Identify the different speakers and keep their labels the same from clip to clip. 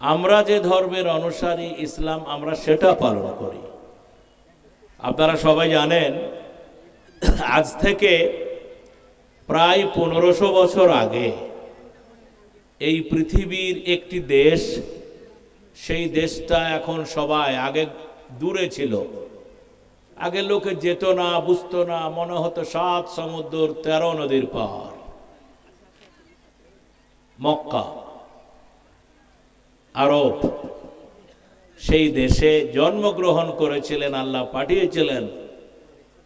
Speaker 1: আমরা যে ধর্মের অনুসারী ইসলাম, আমরা সেটা পালন করি। আপনারা সবাই জানেন, আজ থেকে প্রায় পনেরোশো বছর আগে এই পৃথিবীর একটি দেশ, সেই দেশটা এখন সবাই আগে দূরে ছিল। আগে লোকে যেত না, বুঝতো না, মনে হতো সাত সমুদ্র, তেরো নদীর পার মক্কা। আরব। সেই দেশে জন্মগ্রহণ করেছিলেন, আল্লাহ পাঠিয়েছিলেন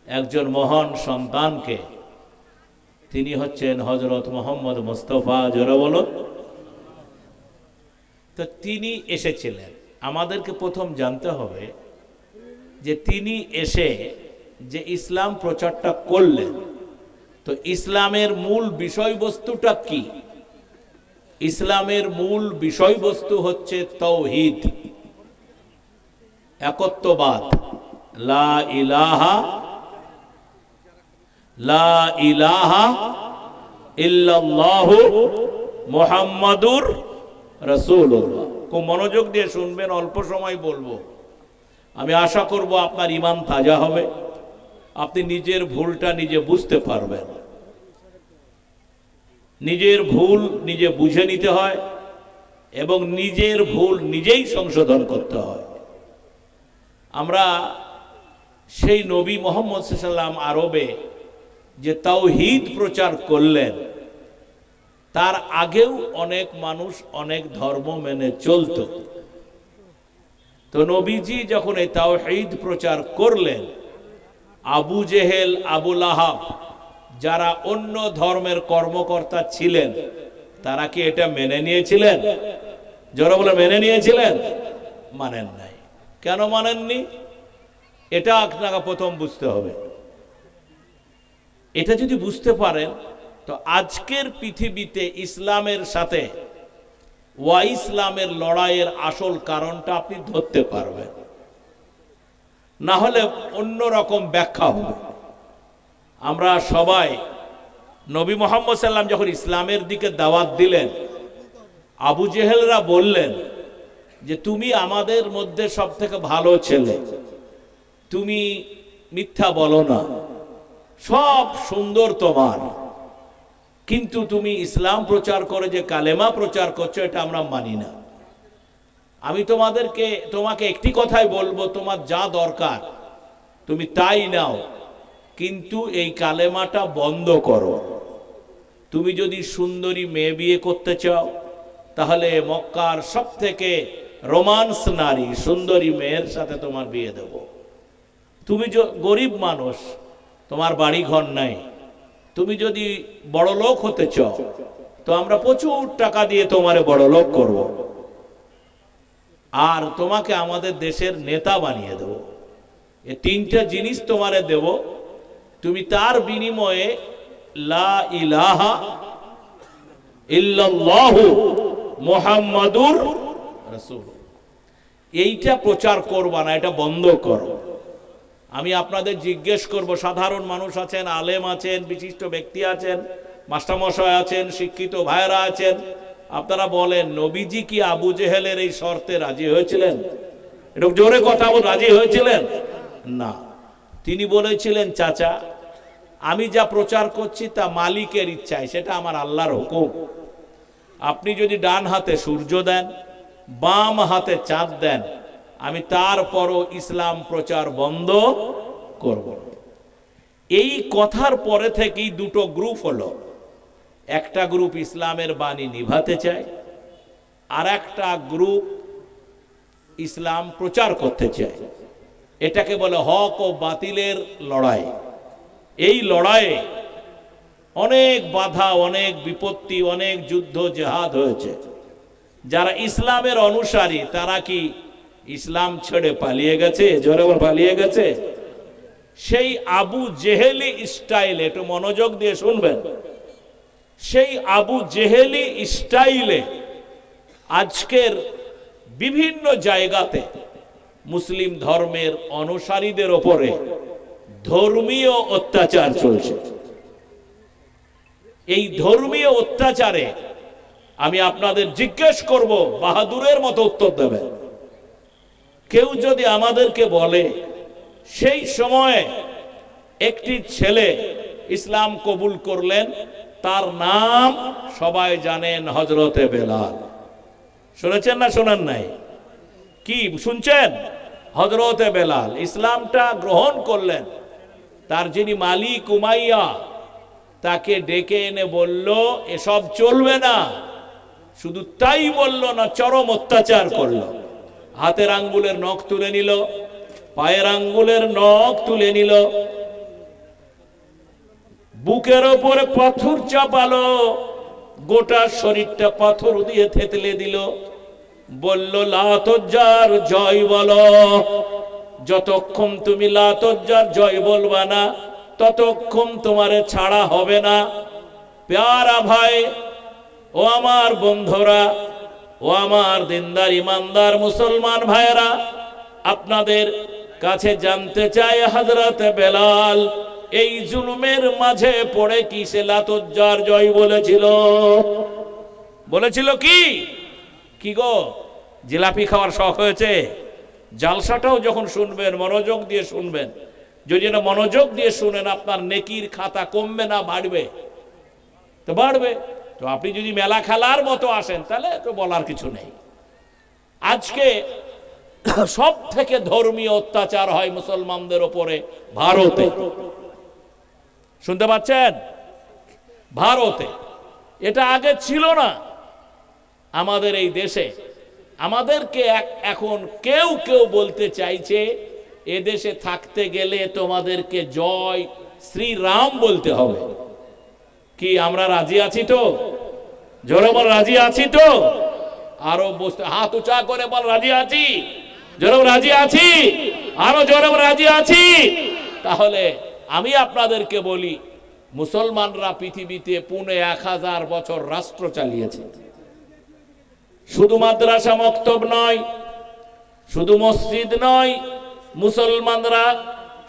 Speaker 1: একজন মহান সন্তানকে। তিনি হচ্ছেন হজরত মোহাম্মদ মুস্তফা, জোরা বলুন। তো তিনি এসেছিলেন। আমাদেরকে প্রথম জানতে হবে যে তিনি এসে যে ইসলাম প্রচারটা করলেন, তো ইসলামের মূল বিষয়বস্তুটা কি? ইসলামের মূল বিষয়বস্তু হচ্ছে তৌহিদ। একত্ববাদ। লা ইলাহা লা ইলাহা ইল্লাল্লাহু মুহাম্মাদুর রাসূলুল্লাহ। খুব মনোযোগ দিয়ে শুনবেন, অল্প সময় বলব। আমি আশা করব আপনার ইমান তাজা হবে। আপনি নিজের ভুলটা নিজে বুঝতে পারবেন। নিজের ভুল নিজে বুঝে নিতে হয় এবং নিজের ভুল নিজেই সংশোধন করতে হয়। আমরা সেই নবী মোহাম্মদ সাল্লাম আরবে যে তাওহিদ প্রচার করলেন, তার আগেও অনেক মানুষ অনেক ধর্ম মেনে চলত। তো নবীজি যখন এই তাওহিদ প্রচার করলেন, আবু জেহেল আবুল আহাব যারা অন্য ধর্মের কর্মকর্তা ছিলেন, তারা কি এটা মেনে নিয়েছিলেন? যারা বলে, মেনে নিয়েছিলেন? মানেন নাই। কেন মানেননি? এটা আপনাকে প্রথম বুঝতে হবে। এটা যদি বুঝতে পারেন, তো আজকের পৃথিবীতে ইসলামের সাথে ওয়া ইসলামের লড়াইয়ের আসল কারণটা আপনি ধরতে পারবেন। না হলে অন্য রকম ব্যাখ্যা হবে। আমরা সবাই নবী মোহাম্মদ সাল্লাম যখন ইসলামের দিকে দাওয়াত দিলেন, আবু জেহেলরা বললেন যে, তুমি আমাদের মধ্যে সব থেকে ভালো ছেলে। তুমি মিথ্যা বলো না। সব সুন্দর তোমার। কিন্তু তুমি ইসলাম প্রচার করে যে, কালেমা প্রচার করছ, এটা আমরা মানি না। আমি তোমাদেরকে, তোমাকে একটি কথাই বলব, তোমার যা দরকার, তুমি তাই নাও। কিন্তু এই কালেমাটা বন্ধ করো। তুমি যদি সুন্দরী মেয়ে বিয়ে করতে চাও, তাহলে মক্কার সব থেকে রোমান্স নারী, সুন্দরী মেয়ের সাথে তোমার বিয়ে দেব। তুমি গরিব মানুষ, তোমার বাড়ি ঘর নাই। তুমি যদি বড় লোক হতে চাও, তো আমরা প্রচুর টাকা দিয়ে তোমারে বড় লোক করব। আর তোমাকে আমাদের দেশের নেতা বানিয়ে দেব। এ তিনটা জিনিস তোমারে দেব। তুমি তার বিনিময়ে লা ইলাহা ইল্লাল্লাহু মুহাম্মাদুর রাসূল। এইটা প্রচার করবা না, এটা বন্ধ করো। আমি আপনাদের জিজ্ঞেস করব, সাধারণ মানুষ আছেন, আলেম আছেন, বিশিষ্ট ব্যক্তি আছেন, মাস্টারমশাই আছেন, শিক্ষিত ভাইরা আছেন, আপনারা বলেন, নবীজি কি আবু জেহেলের এই শর্তে রাজি হয়েছিলেন? একটু জোরে কথা রাজি হয়েছিলেন? না। তিনি বলেছিলেন, চাচা, আমি যা প্রচার করছি তা মালিকের ইচ্ছায়, সেটা আমার আল্লাহর হুকুম। আপনি যদি ডান হাতে সূর্য দেন, বাম হাতে চাঁদ দেন, আমি তারপরও ইসলাম প্রচার বন্ধ করব। এই কথার পরে থেকেই দুটো গ্রুপ হলো। একটা গ্রুপ ইসলামের বাণী নিভাতে চায় আর একটা গ্রুপ ইসলাম প্রচার করতে চায়। এটাকে বলে হক ও বাতিলের লড়াই। এই লড়াইয়ে অনেক বাধা, অনেক বিপত্তি, অনেক যুদ্ধ, জেহাদ হয়েছে। যারা ইসলামের অনুসারী, তারা কি ইসলাম ছেড়ে পালিয়ে গেছে? জোরে পালিয়ে গেছে? সেই আবু জেহেলি স্টাইলে, একটু মনোযোগ দিয়ে শুনবেন। সেই আবু জেহেলি স্টাইলে আজকের বিভিন্ন জায়গাতে মুসলিম ধর্মের অনুসারীদের ওপরে ধর্মীয় অত্যাচার চলছে। এই ধর্মীয় অত্যাচারে আমি আপনাদের জিজ্ঞেস করব, বাহাদুরের মতো উত্তর দেবেন। কেউ যদি আমাদেরকে বলে, সেই সময়ে একটি ছেলে ইসলাম কবুল করলেন, তার নাম সবাই জানেন হজরতে বেলাল। শুনেছেন না শোনেন নাই? কি, শুনছেন? হজরতে বেলাল ইসলামটা গ্রহণ করলেন। তার যিনি মালিক উমাইয়া, তাকে ডেকে এনে বলল, এসব চলবে না। শুধু তাই বলল না, চরম অত্যাচার করল। হাতের আঙ্গুলের নখ তুলে নিল, পায়ের আঙ্গুলের নখ তুলে নিল। বুকের ওপরে পাথর চাপালো, গোটা শরীরটা পাথর দিয়ে থেতলে দিল। বলল, লাতজ্জার জয় বলো। যতক্ষণ তুমি লাতজ্জার জয় বলবা না, ততক্ষণ তোমারে ছাড়া হবে না। প্যারা ভাই, ও আমার বন্ধুরা, ও আমার দিনদার ইমানদার মুসলমান ভাইয়েরা, আপনাদের কাছে জানতে চাই হজরত বেলাল, এই জুলুমের মাঝে পড়ে কি সে লাতজ্জার জয় বলেছিল? বলেছিল কি? কি গো? জিলাপি খাওয়ার শখ হয়েছে? জালসাটাও যখন শুনবেন, মনোযোগ দিয়ে শুনবেন। যদি না মনোযোগ দিয়ে শুনেন, আপনার নেকির খাতা কমবে না, বাড়বে। তো বাড়বে। তো আপনি যদি মেলা খেলার মতো আসেন, তাহলে তো বলার কিছু নেই। আজকে সব থেকে ধর্মীয় অত্যাচার হয় মুসলমানদের ওপরে, ভারতে। শুনতে পাচ্ছেন? ভারতে। এটা আগে ছিল না। আমাদের এই দেশে। আমাদেরকে এখন কেউ কেউ বলতে চাইছে, এ দেশে থাকতে গেলে তোমাদেরকে জয় শ্রীরাম বলতে হবে। কি আমরা রাজি আছি তো? জোরে বল, রাজি আছি তো? আরও বসতে হাত উঁচা করে বল, রাজি আছি? জোরে রাজি আছি? আরও জোরে রাজি আছি? তাহলে আমি আপনাদেরকে বলি, মুসলমানরা পৃথিবীতে পুনে এক হাজার বছর রাষ্ট্র চালিয়েছে। শুধু মাদ্রাসা মক্তব নয় শুধু মসজিদ নয় মুসলমানরা